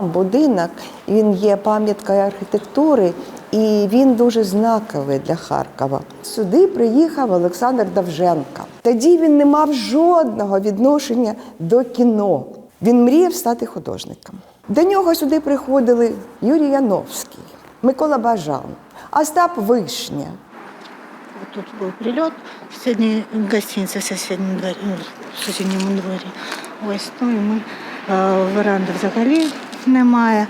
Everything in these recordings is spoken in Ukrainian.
Будинок він є пам'яткою архітектури і він дуже знаковий для Харкова. Сюди приїхав Олександр Давженко. Тоді він не мав жодного відношення до кіно. Він мріяв стати художником. До нього сюди приходили Юрій Яновський, Микола Бажан, Остап Вишня. Тут был прилет в соседней гостинице в в сусідньому дворі. Ось ну і ми е, веранди взагалі немає.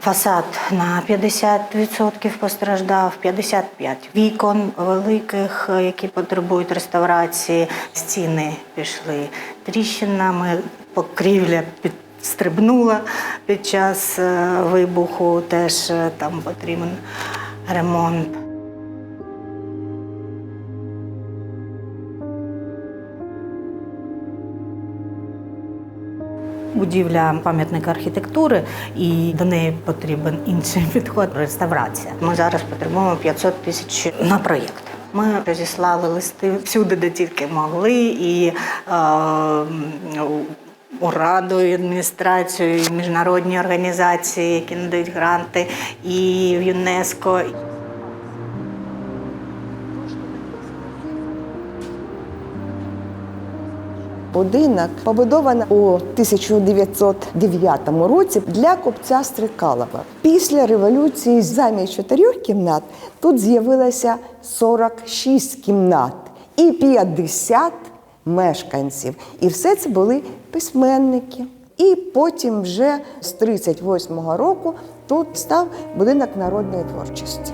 Фасад на 50% постраждав, 55 вікон великих, які потребують реставрації. Стіни пішли тріщинами, покрівля підстрибнула під час е, вибуху. Теж е, там потрібен ремонт. Будівля пам'ятника архітектури, і до неї потрібен інший підход реставрація. Ми зараз потребуємо 500 тисяч на проєкт. Ми розіслали листи всюди, де тільки могли, і е, у раду, і адміністрацію, і міжнародні організації, які надають гранти, і в ЮНЕСКО. Будинок побудований у 1909 році для купця Стрикалова. Після революції замість чотирьох кімнат тут з'явилося 46 кімнат і 50 мешканців. І все це були письменники. І потім вже з 38-го року тут став будинок народної творчості.